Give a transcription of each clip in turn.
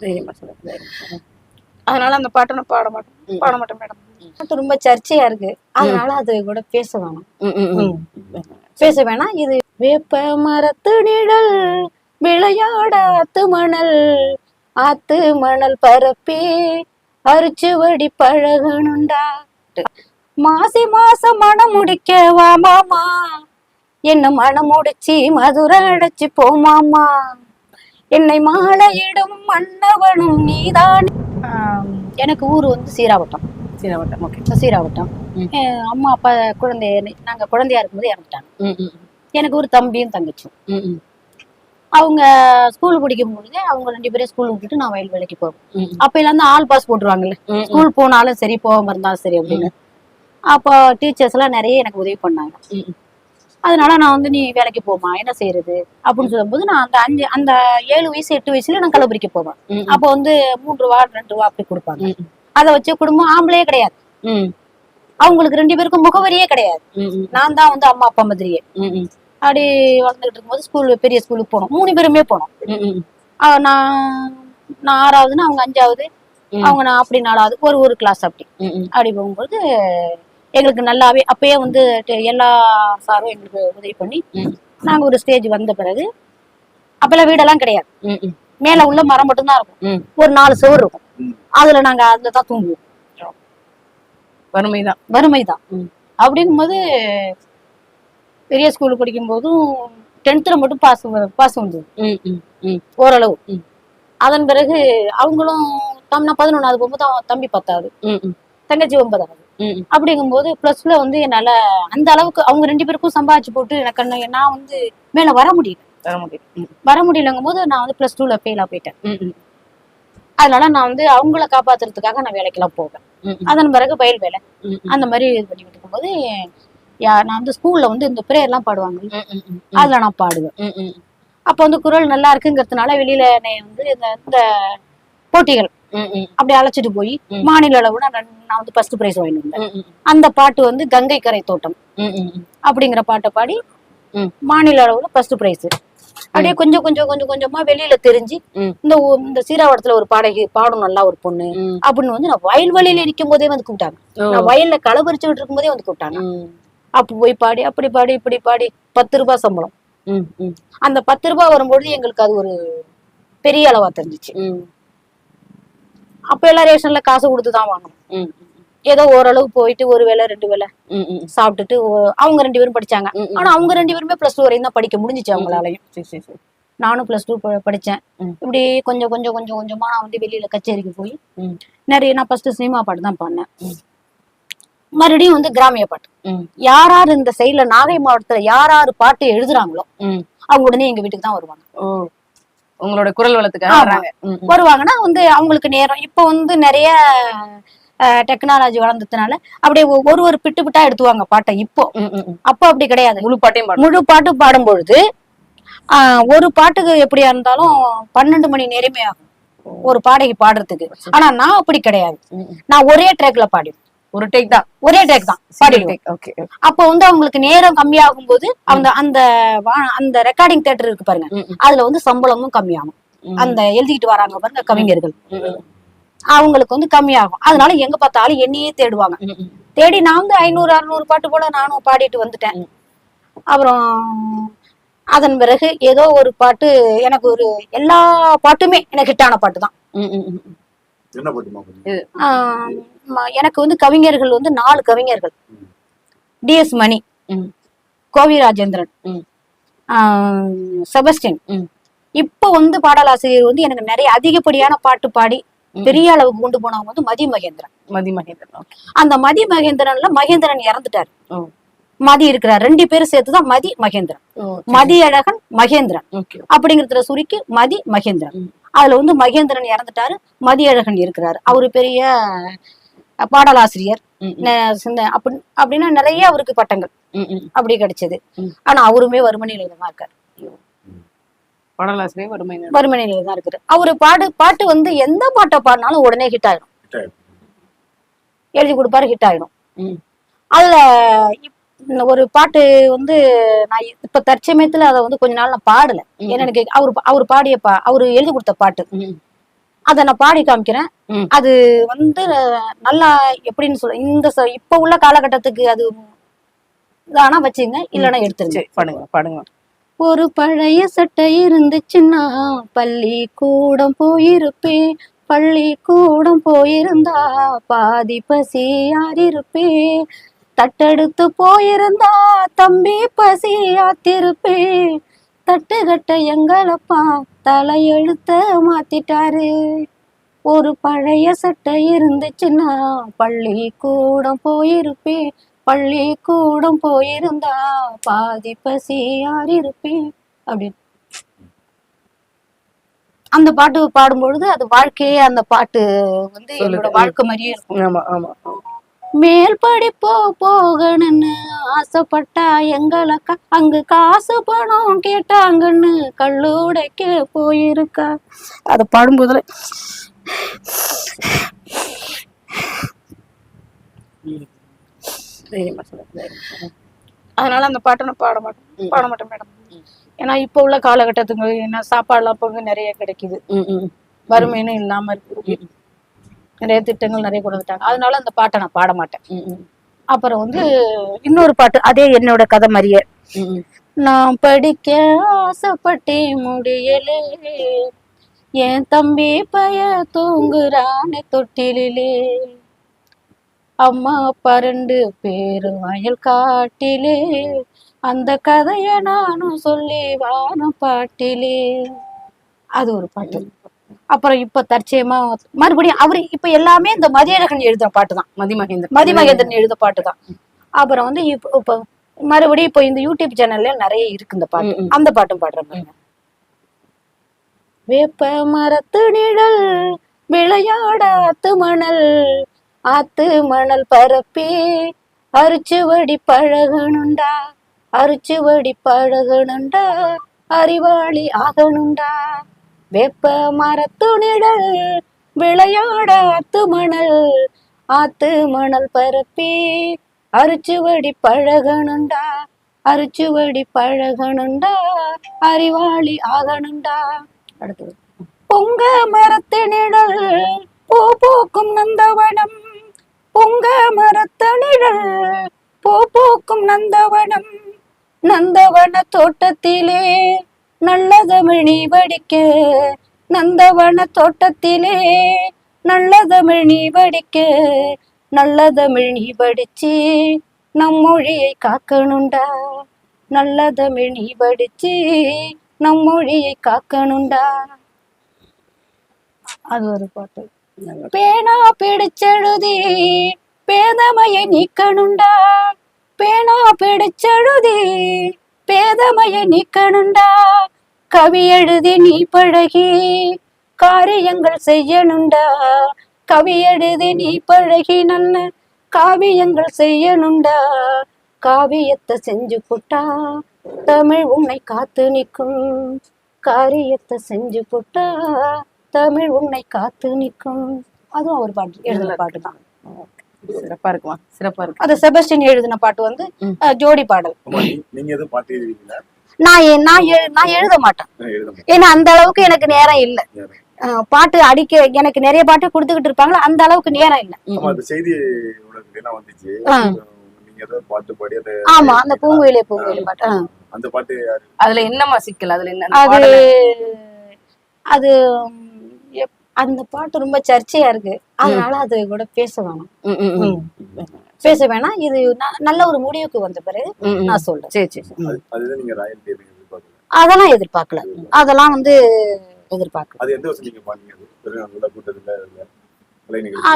சொல்லுங்க. அதனால அந்த பாட்டை நான் பாட மாட்டேன். பாட மாட்டேன் மேடம். பாட்டு ரொம்ப சர்ச்சையா இருக்கு. அதனால அது கூட பேச வேணாம். பேச வேணாம். இது வேப்ப மரத்து நிழல் விளையாட ஆத்து மணல் ஆத்து மணல் பரப்பே அரிச்சுவடி பழகணுண்டா. மாசி மாசம் மனம் முடிக்க வா மாமா? என்ன மனம் முடிச்சு மதுரை அடைச்சு போமாமா என்னை மாலையிடும் மன்னவனும் நீதான். எனக்கு ஊர் வந்து சீராவட்டம். சரி அவட்டம் ஓகே சீராவட்டம். அம்மா அப்பா குழந்தை நாங்க குழந்தையா இருக்கும்போது இறந்துட்டாங்க. எனக்கு ஒரு தம்பியும் தங்கச்சியும். ம், ம், அவங்க ஸ்கூல் படிக்கும் பொழுது அவங்க ரெண்டு பேரும் ஸ்கூல் விட்டுட்டு நான் வயல் வேலைக்கு போவேன். அப்ப வந்து ஆள் பாஸ் போட்டுருவாங்கல்ல. ஸ்கூல் போனாலும் சரி போகாம இருந்தாலும் சரி அப்படின்னு. அப்போ டீச்சர்ஸ் எல்லாம் நிறைய எனக்கு உதவி பண்ணாங்க. அதனால நான் வந்து நீ வேலைக்கு போமா என்ன செய்யறது அப்படின்னு சொல்லும்போது நான் அந்த அஞ்சு அந்த ஏழு வயசு எட்டு வயசுல நான் கல்லூரிக்கு போவேன். அப்போ வந்து மூன்று ரூபா ரெண்டு ரூபா அப்படி கொடுப்பாங்க. அதை வச்சு குடும்பம் ஆம்பளையே கிடையாது. அவங்களுக்கு ரெண்டு பேருக்கும் முகவரியே கிடையாது. நான் தான் வந்து அம்மா அப்பா மாதிரியே. அப்படி வளர்ந்துகிட்டு இருக்கும்போது ஸ்கூல் பெரிய ஸ்கூலுக்கு போனோம். மூணு பேருமே போனோம். நான் நான் ஆறாவதுன்னா அவங்க அஞ்சாவது. அவங்க நான் அப்படி நாலாவது ஒரு ஒரு கிளாஸ் அப்படி. அப்படி போகும்போது எங்களுக்கு நல்லாவே அப்பயே வந்து டெ- எல்லா சாரும் எங்களுக்கு உதவி பண்ணி ம். நாங்க ஒரு ஸ்டேஜ் வந்த பிறகு அப்பெல்லாம் வீடெல்லாம் கிடையாது ம், ம். மேல உள்ள மரம் மட்டும்தான் இருக்கும் ம். ஒரு நாலு சுவர் இருக்கும் அதுல நாங்க அதுல தான் தூங்குவோம் வறுமைதான் வறுமை தான் ம். அப்படிங்கும்போது பெரிய ஸ்கூல் படிக்கும் போதும் டென்த்ல மட்டும் பாஸ் பாஸ் வந்தது ம், ம், ம், ஓரளவு ம். அதன் பிறகு அவங்களும் தம் நான் பதினொன்னாவது போகும்போது அவன் தம்பி பத்தாவது ம், ம், தங்கச்சி ஒன்பதாவது. அப்படிங்கும்போது பிளஸ்ல வந்து என்னால அந்த அளவுக்கு அவங்க ரெண்டு பேருக்கும் சம்பாதிச்சு போட்டு எனக்கு நான் வந்து மேல வர முடியல. தர முடியும் ம், வர முடியலங்கும் போது நான் வந்து பிளஸ் டூல ஃபெயிலா போயிட்டேன். அதனால நான் வந்து அவங்கள காப்பாத்துறதுக்காக நான் வேலைக்கெல்லாம் போவேன். அதன் பிறகு பயில் வேலை. அந்த மாதிரி இது பண்ணிக்கிட்டு இருக்கும்போது நான் வந்து ஸ்கூல்ல வந்து இந்த prayer எல்லாம் பாடுவாங்க. அதுல நான் பாடுவேன். அப்ப வந்து குரல் நல்லா இருக்குங்கிறதுனால வெளியில என்னை வந்து இந்த போட்டிகள் அப்படி அழைச்சிட்டு போய். மாநில அளவு நான் வந்து ஃபர்ஸ்ட் பிரைஸ் வாங்கிட்டு ம், அந்த பாட்டு வந்து கங்கை கரை தோட்டம். அப்படிங்கிற பாட்டை பாடி. மாநில அளவுல ஃபர்ஸ்ட் பிரைஸ் அப்படியே கொஞ்சம் கொஞ்சம் கொஞ்சம் கொஞ்சமா வெளியில தெரிஞ்சு. இந்த இந்த சீராவடத்துல ஒரு பாடகி பாடும் நல்லா ஒரு பொண்ணு. அப்படின்னு வந்து நான் வயல்வெளியில நிற்கும் போதே வந்து கூப்பிட்டாங்க. நான் வயல்ல களை பறிச்சுட்டு இருக்கும் போதே வந்து கூப்பிட்டாங்க அப்ப போய் பாடி அப்படி பாடி இப்படி பாடி பத்து ரூபாய் சம்பளம் அந்த பத்து ரூபாய் வரும்பொழுது எங்களுக்கு அது ஒரு பெரிய அளவா தெரிஞ்சுச்சு அப்ப எல்லாம் ரேஷன்ல காசு கொடுத்து தான் வாங்கணும் ஏதோ ஓரளவு போயிட்டு ஒரு வேளை ரெண்டு ம், சாப்பிட்டுட்டு அவங்க ரெண்டு பேரும் படிச்சாங்க. ஆனா அவங்க ரெண்டு பேருமே பிளஸ் டூ வரையும் தான் படிக்க முடிஞ்சுச்சு அவங்களாலையும் சரி, சரி, சரி. நானும் பிளஸ் டூ படிச்சேன். இப்படி கொஞ்சம் கொஞ்சம் கொஞ்சம் கொஞ்சமா நான் வந்து வெளியில கச்சேரிக்கு போய். நிறைய நான் ஃபர்ஸ்ட் சினிமா பாட்டு தான் பாடினேன் ம். மறுபடியும் வந்து கிராமிய பாட்டு யார் யார் இந்த சைடுல நாகை மாவட்டத்துல யார் யார் பாட்டு எழுதுறாங்களோ. அவங்க உடனே எங்க வீட்டுக்கு தான் வருவாங்க உங்களோட குரல் வளத்துக்காக. வராங்க. வருவாங்கன்னா வந்து அவங்களுக்கு நேரம். இப்போ வந்து நிறைய டெக்னாலஜி வளர்ந்ததுனால அப்படியே ஒரு ஒரு பிட்டு பிட்டா எடுத்துவாங்க பாட்டை இப்போ. அப்போ அப்படி கிடையாது. முழு பாட்டையும் பாடு முழு பாட்டு பாடும் பொழுது ஆஹ், ஒரு பாட்டுக்கு எப்படியா இருந்தாலும் பன்னெண்டு மணி நேரமே ஆகும். ஒரு பாடகி பாடுறதுக்கு. ஆனா நான் அப்படி கிடையாது. நான் ஒரே ட்ராக்ல பாடிடுவேன். ஒரு டேக் தான். ஒரே ட்ராக் தான். ஓகே அப்போ வந்து அவங்களுக்கு நேரம் கம்மியாகும் போது அந்த அந்த வா- அந்த ரெக்கார்டிங் தேட்டர் இருக்கு பாருங்க. அதுல வந்து சம்பளமும் கம்மியாகும். அந்த எழுதிக்கிட்டு வராங்க பாருங்க கவிஞர்கள். அவங்களுக்கு வந்து கம்மியாகும். அதனால எங்க பார்த்தாலும் என்னையே தேடுவாங்க. தேடி நான் வந்து ஐநூறு அறுநூறு பாட்டு போல நானும் பாடிட்டு வந்துட்டேன். அப்புறம் அதன் பிறகு ஏதோ ஒரு பாட்டு எனக்கு ஒரு எல்லா பாட்டுமே எனக்கு ஹிட்டான பாட்டு தான். எனக்கு வந்து கவிஞர்கள் வந்து நாலு கவிஞர்கள். ம். டிஎஸ் மணி. கோவி ராஜேந்திரன் செபஸ்டின். இப்போ வந்து பாடலாசிரியர் வந்து எனக்கு நிறைய அதிகப்படியான பாட்டு பாடி. பெரிய அளவுக்கு கொண்டு போனவங்க வந்து மதி மகேந்திரன். மதி மகேந்திரன் அந்த மதி மகேந்திரன்ல மகேந்திரன் இறந்துட்டாரு. மதி இருக்கிறார். ரெண்டு பேரும் சேர்த்துதான் மதி மகேந்திரன். மதி அழகன் மகேந்திரன். அப்படிங்கறதுல சுருக்கி மதி மகேந்திரன். அதுல வந்து மகேந்திரன் இறந்துட்டாரு மதி அழகன் இருக்கிறாரு. அவரு பெரிய பாடலாசிரியர். அப்படின்னா நிறைய அவருக்கு பட்டங்கள். அப்படி கிடைச்சது. ஆனா அவருமே வறுமை நிலையில தான் இருக்காரு பாடலாசிரியர் வறுமை. வறுமை நிலையில தான் இருக்காரு. அவரு பாடு பாட்டு வந்து எந்த பாட்டை பாடினாலும் உடனே ஹிட் ஆயிடும். எழுதி கொடுப்பாரு ஹிட் ஆயிடும். அதுல ஒரு பாட்டு வந்து நான் இப்ப தற்சமயத்துல அதை வந்து கொஞ்ச நாள் நான் பாடல. ஏன்னா எனக்கு அவர் அவர் பாடிய பா அவர் எழுதி கொடுத்த பாட்டு. அத நான் பாடி காமிக்கிறேன். அது வந்து நல்லா எப்படின்னு சொல்ல இந்த இப்ப உள்ள காலகட்டத்துக்கு அது ஆனா வச்சுங்க இல்லைன்னா எடுத்துருங்க. சரி பாடுங்க பாடுங்க ஒரு பழைய சட்டை இருந்துச்சுன்னா பள்ளி கூடம் போயிருப்பேன். பள்ளி கூடம் போயிருந்தா பாதி பசி யாரிருப்பேன் தட்டெடுத்து போயிருந்தா தம்பி பசி ஆத்திருப்பேன். தட்டுக்கட்ட எங்களப்பா தலையெழுத்த மாத்திட்டாரு. ஒரு பழைய சட்டை இருந்துச்சுன்னா பள்ளி கூடம் போயிருப்பேன். பள்ளி கூடம் போயிருந்தா பாதி பசி யாரிருப்பேன் அப்படின்னு. அந்த பாட்டு பாடும்பொழுது அது வாழ்க்கையே அந்த பாட்டு வந்து. என்னோட வாழ்க்கை மாதிரியே இருக்கும் ஆமா ஆமா. மேல் படிப்போ போகணும்னு ஆசைப்பட்டா எங்களக்கா அங்கு காசு பணம் கேட்டாங்கன்னு கல்லூடைக்கு போயிருக்கா? அதை பாடும்போதுல. அதனால அந்த பாட்டை நான் பாட மாட்டேன். பாட மாட்டேன் மேடம். ஏன்னா இப்போ உள்ள காலகட்டத்துக்கு என்ன சாப்பாடுலாம் இப்போ நிறைய கிடைக்குது. ம், ம், வறுமைன்னு இல்லாம இருக்கு. நிறைய திட்டங்கள் நிறைய கொண்டு வந்துட்டாங்க. அதனால அந்த பாட்டை நான் பாட மாட்டேன். அப்புறம் வந்து இன்னொரு பாட்டு அதே என்னோட கதை மாதிரியே. நான் படிக்க ஆசைப்பட்டேன் முடியலே. என் தம்பி பய தூங்குறானே தொட்டிலே அம்மா அப்பா ரெண்டு பேரும் வயல் காட்டிலே. அந்த கதைய நானும் சொல்லி வானம் பாட்டிலே. அது ஒரு பாட்டு. அப்புறம் இப்ப தற்சயமா மறுபடியும் அவரு இப்ப எல்லாமே இந்த மதியழகன் எழுதுற பாட்டு தான் மதிமகேந்திரன். மதிமகேந்திரன் எழுத பாட்டு தான் அப்புறம் வந்து இப்ப இப்ப மறுபடியும் இப்போ இந்த யூடியூப் சேனல்ல நிறைய இருக்கு இந்த பாட்டு. அந்த பாட்டும் பாடுறேன் பாருங்க. வேப்ப மரத்து நிழல் விளையாட ஆத்து மணல் ஆத்து மணல் பரப்பி அரிச்சுவடி பழகணுண்டா அரிச்சுவடி பழகணுண்டா அறிவாளி ஆகணுண்டா. வெப்ப மரத்துணிடல் விளையாட ஆத்து மணல் ஆத்து மணல் பரப்பி. அரிச்சுவடி பழகணுண்டா அரிச்சுவடி பழகணுண்டா அறிவாளி ஆகணுண்டா. அடுத்தது. பொங்க மரத்து பூ பூக்கும் நந்தவனம். பொங்க மரத்து பூ பூக்கும் நந்தவனம். நந்தவன தோட்டத்திலே நல்ல தமிழ் படிக்க நந்தவன தோட்டத்திலே நல்ல தமிழ் நீ படிக்க நல்ல தமிழ் நீ படிச்சு நம் மொழியை காக்கணுண்டா? நல்ல தமிழ் நீ படிச்சு நம் மொழியை காக்கணுண்டா? அது ஒரு பாட்டு. பேனா பிடிச்செழுதி பேதமையை நீக்கணுண்டா? பேனா பிடிச்செழுதி பேதமையை நீக்கணுண்டா? கவி எழுதி நீ பழகி காரியங்கள் செய்யணுண்டா? கவி எழுதி நீ பழகி நல்ல காவியங்கள் செய்யணுண்டா? காவியத்தை செஞ்சு புட்டா தமிழ் உன்னை காத்து நிற்கும். காரியத்தை செஞ்சு புட்டா தமிழ் உன்னை காத்து நிற்கும். அதுவும் ஒரு பாட்டு எழுதின பாட்டு தான். சிறப்பா இருக்குமா சிறப்பா இருக்கு. அது செபஸ்டின் எழுதின பாட்டு வந்து ஜோடி பாடல். நீங்க எதுவும் பாட்டு எழுதுவீங்களா? நான் நான் எழு- நான் எழுத மாட்டேன். ஏன்னா அந்த அளவுக்கு எனக்கு நேரம் இல்ல. பாட்டு அடிக்க எனக்கு நிறைய பாட்டு கொடுத்துக்கிட்டு இருப்பாங்களா அந்த அளவுக்கு நேரம் இல்ல. ம், ஆமா அந்த செய்தி வந்துச்சு. ஆமா அந்த பூங்குயிலே பூங்குயிலே பாட்டு. அந்த பாட்டு அதுல என்னமா சிக்கல் அதுல என்ன அது அது அந்த பாட்டு ரொம்ப சர்ச்சையா இருக்கு. அதனால அது கூட பேச வேணாம். பேச வேணாம். இது நல்ல ஒரு முடிவுக்கு வந்த பிறகு. நான் சொல்றேன். சரி சரி அதெல்லாம் எதிர்பார்க்கல. அதெல்லாம் வந்து எதிர்பார்க்கல.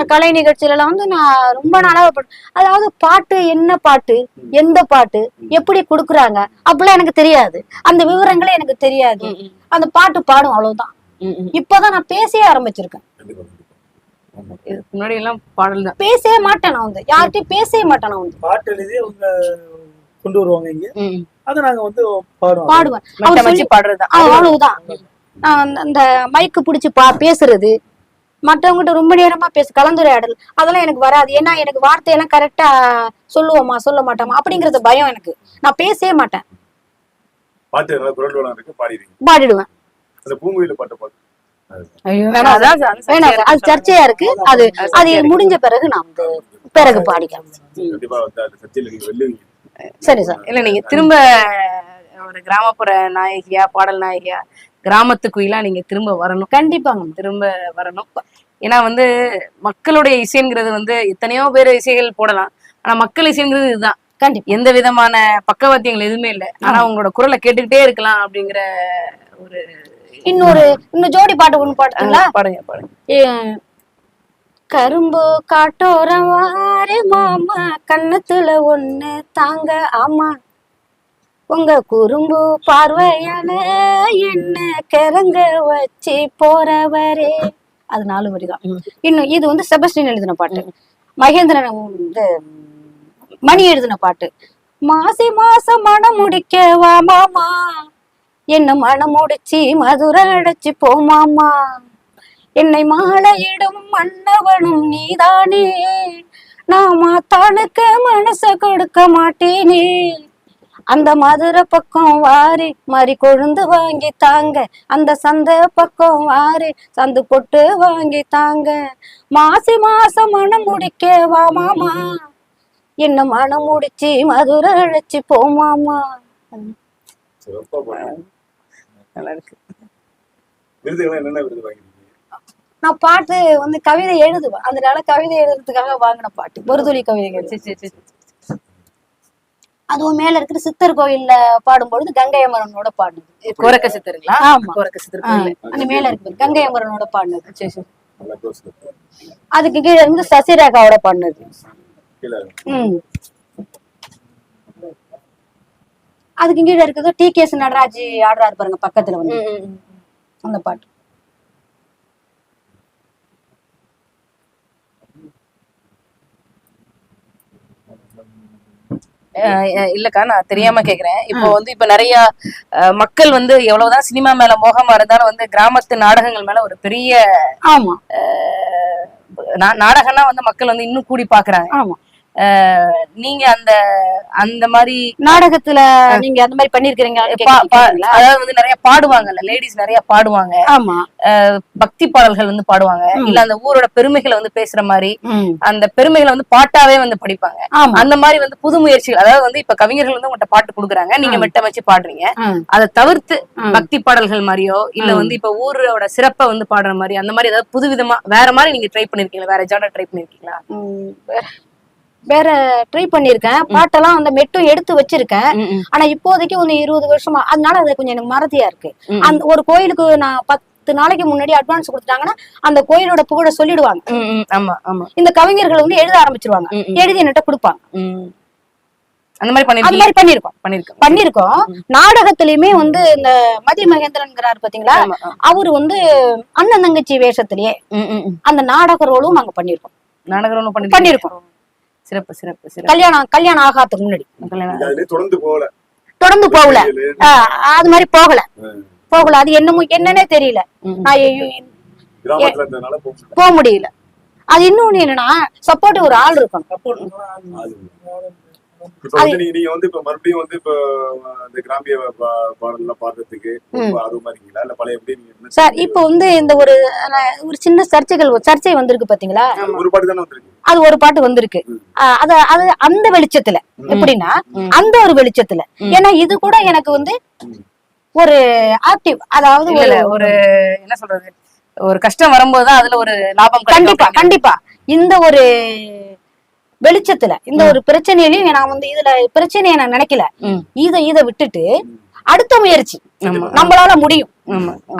கலை நிகழ்ச்சியில? வந்து நான் ரொம்ப நாளா பண்- அதாவது பாட்டு என்ன பாட்டு எந்த பாட்டு எப்படி கொடுக்குறாங்க அப்படிலாம் எனக்கு தெரியாது. அந்த விவரங்களே எனக்கு தெரியாது. அந்த பாட்டு பாடும் அவ்வளவுதான். இப்பதான் நான் பேசவே ஆரம்பிச்சிருக்கேன். முன்னாடி எல்லாம் பாடல் தான். பேசவே மாட்டேன் நான் வந்து. யார்கிட்டயும் பேசவே மாட்டேன் நான் வந்து. பாட்டு எழுதி அவங்க கொண்டு வருவாங்க இங்க. அதை நாங்க வந்து பாடுவோம். பாடுவேன் ஆ, அவ்வளவுதான். நான் அந்த- மைக்கு பிடிச்சி பா பேசுறது. மற்றவங்ககிட்ட ரொம்ப நேரமா பேச கலந்துரையாடல். அதெல்லாம் எனக்கு வராது. ஏன்னா எனக்கு வார்த்தையெல்லாம் கரெக்டா சொல்லுவோமா சொல்ல மாட்டோமா? அப்படிங்கறது பயம் எனக்கு. நான் பேசவே மாட்டேன். பாடிடுவேன். அந்த பூங்குயில பாட்டு பாடு. ஐயோ வேணாம் அதான் அது வேணாம் சர்ச்சையா அது இருக்கு. சர்ச்சையா இருக்கு. அது அது முடிஞ்ச பிறகு வந்து பிறகு பாடிக்கலாம். சரி சார். இல்ல நீங்க திரும்ப ஒரு கிராமப்புற நாயகியா பாடல் நாயகியா கிராமத்து குயிலா நீங்க திரும்ப வரணும். கண்டிப்பாங்க திரும்ப வரணும். ஏன்னா வந்து மக்களுடைய இசைங்கிறது வந்து எத்தனையோ பேர் இசைகள் போடலாம். ஆனா மக்கள் இசைங்கிறது இதுதான். கண்டிப்பா. எந்த விதமான பக்கவாத்தியங்கள் எதுவுமே இல்லை. ஆனா உங்களோட குரலை கேட்டுக்கிட்டே இருக்கலாம் அப்படிங்கிற ஒரு இன்னொரு இன்னும் ஜோடி பாட்டு ஒண்ணு பாட்டுங்களா பாடுங்க கரும்பு காட்டோரம் வாரு மாமா கண்ணத்துல ஒண்ணு தாங்க ஆமா. உங்க குறும்பு பார்வையால என்ன கிறங்க வச்சு போறவரே. அது நாலு வரிதான் இன்னும் இது வந்து செபஸ்டின் எழுதின பாட்டு. மகேந்திரன் இந்த மணி எழுதின பாட்டு. மாசி மாசம் மனம் முடிக்க வா மாமா? என்ன மனம் முடிச்சு மதுரை அடைச்சு போமாமா என்னை மாலையிடும் மன்னவனும் நீதானே. நான் மாத்தானுக்கு மனச கொடுக்க மாட்டேனே. அந்த மதுரை பக்கம் வாரி மாறி கொழுந்து வாங்கி தாங்க. அந்த சந்தை பக்கம் வாரி சந்து பொட்டு வாங்கி தாங்க. மாசி மாசம் மனம் முடிக்கவா மாமா. என்ன மனம் முடிச்சு மதுரை அழைச்சு போமாமா சிறப்பா நல்லா இருக்கு. விருதுகள்லாம் என்னென்ன விருது வாங்கிருக்கீங்க நான் பாட்டு வந்து கவிதை எழுதுவேன். அதனால கவிதை எழுதுறதுக்காக வாங்கின பாட்டு. ஒரு துளி கவிதைகள். அதுவும் மேல இருக்கிற சித்தர் கோயில்ல பாடும்பொழுது கங்கை அமரனோட பாடுனது கோரக்க சித்தருங்களா? ஆமா. கோரக்க சித்தர் அங்க மேல இருக்கு கங்கை அமரனோட பாடுனது அதுக்கு கீழே இருந்து சசிரேகாவோட பாடுனது. கீழே ம். அதுக்கு கீழே இருக்குது டி கே எஸ் நடராஜ் ஆடுறாரு பாருங்க பக்கத்துல வந்து. அந்த பாட்டு. இல்லக்கா நான் தெரியாம கேக்குறேன். இப்போ வந்து இப்ப நிறைய மக்கள் வந்து எவ்வளவுதான் சினிமா மேல மோகமா இருந்தாலும் வந்து கிராமத்து நாடகங்கள் மேல ஒரு பெரிய ஆமா. நாடகம்னா வந்து மக்கள் வந்து இன்னும் கூடி பாக்குறாங்க ஆமா. நீங்க அந்த அந்த மாதிரி நாடகத்துல நீங்க அந்த மாதிரி பண்ணிருக்கீங்க அதாவது வந்து நிறைய பாடுவாங்கல்ல லேடிஸ் நிறைய பாடுவாங்க. ஆமா. பக்தி பாடல்கள் வந்து பாடுவாங்க. இல்ல அந்த ஊரோட பெருமைகளை வந்து பேசுற மாதிரி. அந்த பெருமைகளை வந்து பாட்டாவே வந்து படிப்பாங்க. அந்த மாதிரி வந்து புது முயற்சிகள் அதாவது வந்து இப்ப கவிஞர்கள் வந்து உங்கள்ட்ட பாட்டு கொடுக்குறாங்க நீங்க மெட்டமைச்சு பாடுறீங்க. ம். அதை தவிர்த்து. பக்தி பாடல்கள் மாதிரியோ இல்ல. வந்து இப்ப ஊரோட சிறப்பை வந்து பாடுற மாதிரி அந்த மாதிரி ஏதாவது புதுவிதமா வேற மாதிரி நீங்க ட்ரை பண்ணிருக்கீங்களா? வேற ஜானர் ட்ரை பண்ணிருக்கீங்களா? வேற- ட்ரை பண்ணிருக்கேன். பாட்டெல்லாம் அந்த மெட்டும் எடுத்து வச்சிருக்கேன். ஆனா இப்போதைக்கு ஒரு இருபது வருஷமா அதனால அது கொஞ்சம் எனக்கு மறதியா இருக்கு. அந்த ஒரு கோயிலுக்கு நான் பத்து நாளைக்கு முன்னாடி அட்வான்ஸ் கொடுத்துட்டாங்கன்னா அந்த கோயிலோட புகழ சொல்லிடுவாங்க. இந்த கவிஞர்கள் வந்து எழுத ஆரம்பிச்சிருவாங்க. எழுதி என்கிட்ட கொடுப்பாங்க. அந்த மாதிரி பண்ணிருக்கோம். பண்ணிருக்கோம். பண்ணிருக்கோம். நாடகத்திலயுமே வந்து இந்த மதி மகேந்திரன்கிறார் பாத்தீங்களா. அவரு வந்து அண்ணன் தங்கச்சி வேஷத்திலேயே. அந்த நாடக ரோலும் நாங்க பண்ணிருக்கோம். ஒண்ணு பண்ணிருக்கீங்க. பண்ணிருக்கோம். சிறப்பு சிறப்பு சிறப்பு. கல்யாணம் கல்யாணம் ஆகாததுக்கு முன்னாடி. தொடர்ந்து போகல. தொடர்ந்து போகல. அது மாதிரி போகல. போகல. அது என்னமோ என்னன்னே தெரியல. போக முடியல. அது இன்னொன்னு என்னன்னா சப்போர்ட் ஒரு ஆள் இருக்கணும். அது. இப்ப வந்து நீங்க நீங்க வந்து இப்ப மறுபடியும் வந்து இப்ப இந்த கிராமிய பாடல்லாம் பாடுறதுக்கு ரொம்ப ஆர்வமா இருக்கீங்களா? இல்ல பழைய எப்படி நீங்க சார் இப்போ வந்து இந்த ஒரு ஒரு சின்ன சர்ச்சைகள் சர்ச்சை வந்திருக்கு பாத்தீங்களா? ஒரு பாட்டு தானே வந்திருக்கு. அது ஒரு பாட்டு வந்திருக்கு. அது அது அந்த வெளிச்சத்துல எப்படின்னா. அந்த ஒரு வெளிச்சத்துல. ஏன்னா இது கூட எனக்கு வந்து. ஒரு ஆக்டிவ் அதாவது ஒரு என்ன சொல்றது? ஒரு கஷ்டம் வரும்போதுதான் அதுல ஒரு லாபம் கண்டிப்பா கண்டிப்பா. இந்த ஒரு வெளிச்சத்துல. இந்த ஒரு பிரச்சனையிலயும் நான் வந்து இதுல பிரச்சனையை நான் நினைக்கல. இத இத விட்டுட்டு அடுத்த முயற்சி. நம்மளால முடியும்.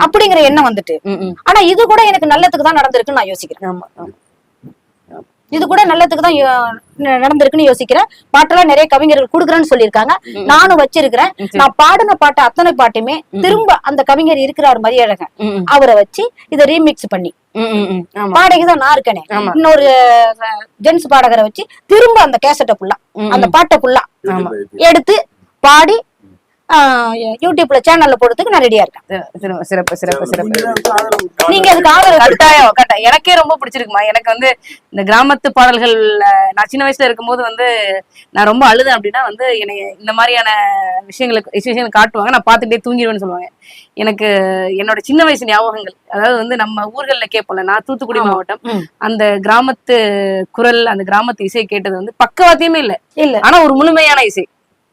அப்படிங்கிற எண்ணம் வந்துட்டு. ஆனா இது கூட எனக்கு நல்லதுக்கு தான் நடந்திருக்குன்னு நான் யோசிக்கிறேன். இது கூட நல்லதுக்கு தான் நடந்திருக்குன்னு யோசிக்கிறேன் பாட்டெல்லாம் நிறைய கவிஞர்கள் கொடுக்குறேன்னு சொல்லியிருக்காங்க. நானும் வச்சிருக்கிறேன். நான் பாடின பாட்டு அத்தனை பாட்டுமே. திரும்ப அந்த கவிஞர் இருக்கிறார் மதியழகன் ம், ம். அவரை வச்சு இதை ரீமிக்ஸ் பண்ணி ம், ம், ம். ஆமா பாடகி தான் நான் இருக்கனே. இன்னொரு ஜென்ஸ் பாடகரை வச்சு திரும்ப அந்த கேசட்டை ஃபுல்லா ம், அந்த. பாட்டை ஃபுல்லா ஆமா. எடுத்து பாடி யூடியூப்ல சேனல்ல போடுறதுக்கு நான் ரெடியா இருக்கேன். சிறப்பு சிறப்பு சிறப்பு நீங்க அதுக்கு ஆதரவு. கட்டாயம் கட்டாயம் எனக்கே ரொம்ப பிடிச்சிருக்குமா. எனக்கு வந்து இந்த கிராமத்து பாடல்கள் நான் சின்ன வயசுல இருக்கும்போது வந்து நான் ரொம்ப அழுதேன் அப்படின்னா வந்து என்னை இந்த மாதிரியான விஷயங்களுக்கு விஷயங்கள் காட்டுவாங்க. நான் பார்த்துட்டே தூங்கிடுவேன்னு சொல்லுவாங்க. எனக்கு என்னோட சின்ன வயசு ஞாபகங்கள் அதாவது வந்து நம்ம ஊர்கள்ல கேட்போம்ல நான் தூத்துக்குடி. மாவட்டம். அந்த கிராமத்து குரல் அந்த கிராமத்து இசை கேட்டது வந்து பக்கவாத்தியமே இல்ல. இல்ல. ஆனா ஒரு முழுமையான இசை.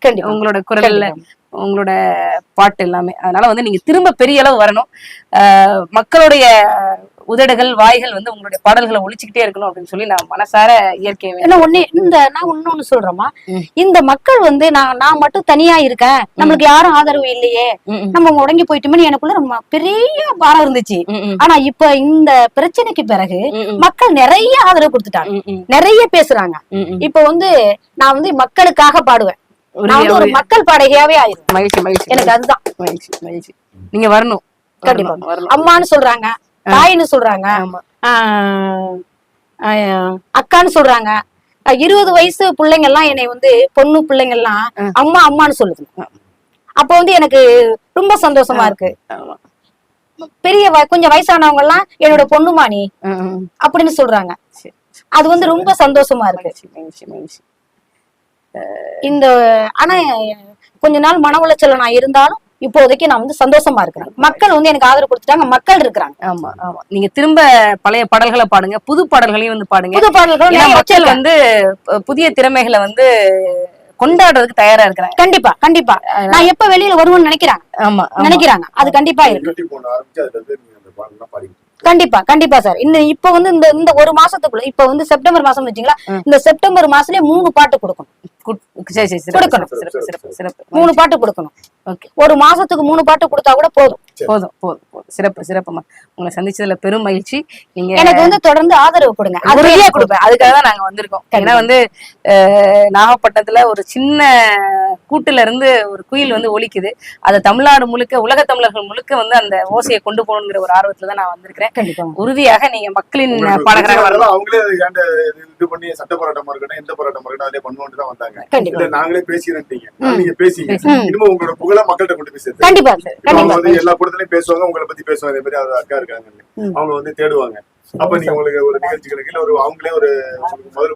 கண்டிப்பா. உங்களோட குரல்ல. உங்களோட பாட்டு எல்லாமே. அதனால வந்து நீங்க திரும்ப பெரிய அளவு வரணும். மக்களுடைய உதடுகள் வாய்கள் வந்து உங்களுடைய பாடல்களை ஒழிச்சுக்கிட்டே இருக்கணும் அப்படின்னு சொல்லி நான் மனசார என்ன ஒண்ணு இந்த நான் இன்னொன்னு சொல்றேமா. இந்த மக்கள் வந்து நான் நான் மட்டும் தனியா இருக்கேன். நம்மளுக்கு யாரும் ஆதரவு இல்லையே. நம்ம முடங்கி போயிட்டோமே எனக்குள்ள ரொம்ப பெரிய பாரம் இருந்துச்சு. ஆனா இப்ப இந்த பிரச்சனைக்கு பிறகு மக்கள் நிறைய ஆதரவு கொடுத்துட்டாங்க. நிறைய பேசுறாங்க. இப்ப வந்து நான் வந்து மக்களுக்காக பாடுவேன். ஒரு மக்கள் பாடகையாவே ஆயிருவேன் மகிழ்ச்சி மகிழ்ச்சி எனக்கு அதுதான். மகிழ்ச்சி மகிழ்ச்சி. நீங்க வரணும். கண்டிப்பா. அம்மான்னு சொல்றாங்க தாயின்னு சொல்றாங்க. அக்கான்னு சொல்றாங்க. இருபது வயசு பிள்ளைங்க எல்லாம் என்னை வந்து பொண்ணு பிள்ளைங்க எல்லாம். அம்மா அம்மான்னு சொல்லுது. அப்ப வந்து எனக்கு ரொம்ப சந்தோஷமா இருக்கு. பெரிய கொஞ்சம் வயசானவங்க எல்லாம் என்னோட பொண்ணுமா நீ ம், ம். அப்படின்னு சொல்றாங்க. அது வந்து ரொம்ப சந்தோஷமா இருக்கு. இந்த ஆனா கொஞ்ச நாள் மன உளைச்சல நான் இருந்தாலும் இப்போதைக்கு நான் வந்து சந்தோஷமா இருக்கிறேன். மக்கள் வந்து எனக்கு ஆதரவு கொடுத்துட்டாங்க மக்கள் இருக்கிறாங்க. ஆமா ஆமா. நீங்க திரும்ப பழைய பாடல்களை பாடுங்க புது பாடல்களையும் வந்து பாடுங்க. புது பாடல்கள் ஏன்னா நிறைய மக்கள். வந்து புதிய திறமைகளை வந்து கொண்டாடுறதுக்கு தயாரா இருக்கிறாங்க. கண்டிப்பா கண்டிப்பா. நான் எப்ப வெளியில வருவேன்னு நினைக்கிறாங்க. ஆமா ஆமா. நினைக்கிறாங்க. அது கண்டிப்பா இருக்கு. கண்டிப்பா கண்டிப்பா சார் இந்த இப்ப வந்து இந்த இந்த ஒரு மாசத்துக்குள்ள இப்ப வந்து செப்டம்பர் மாசம் வச்சுங்களா. இந்த செப்டம்பர் மாசத்துலயே மூணு பாட்டு கொடுக்கணும் கொடுக்கணும். மூணு பாட்டு கொடுக்கணும் ஒரு மாசத்துக்கு மூணு பாட்டு கொடுத்தா கூட போதும். போதும் போதும் போதும். சிறப்பு சிறப்புமா உங்களை சந்திச்சதுல பெரும் மகிழ்ச்சி. நீங்க எனக்கு வந்து தொடர்ந்து ஆதரவு கொடுங்க. அது உறுதியா கொடுப்பேன். அதுக்காக தான் நாங்க வந்திருக்கோம். ஏன்னா வந்து நாகப்பட்டினத்துல ஒரு சின்ன கூட்டுல இருந்து ஒரு குயில் வந்து ஒலிக்குது. அதை தமிழ்நாடு முழுக்க உலக தமிழர்கள் முழுக்க வந்து அந்த ஓசையை கொண்டு போகணுங்கிற ஒரு ஆர்வத்துல தான் நான் வந்திருக்கிறேன். கண்டிப்பா. உறுதியாக நீங்க மக்களின் பாடகராக வரணும். அவங்களே இது பண்ணி சட்ட போராட்டமா இருக்கட்டும் எந்த போராட்டமா இருக்கட்டும் அதே பண்ணுவோம்னு தான் வந்தாங்க. நாங்களே பேசிக்கிறேன். நீங்க பேசிங்க. ம். இனிமே உங்களோட புகழ மக்கள்கிட்ட கொண்டு போய் சேர்த்து கண்டிப்பா அவங்க வந்து எல்லா கூட்டத்திலயும் பேசுவாங்க உங்களை பத்தி பேசுவாங்க. இதே மாதிரி அக்கா இருக்காங்க. அவங்க வந்து தேடுவாங்க. அப்ப நீங்க உங்களுக்கு ஒரு நிகழ்ச்சிகளுக்கு இல்ல ஒரு அவங்களே ஒரு முதல்ல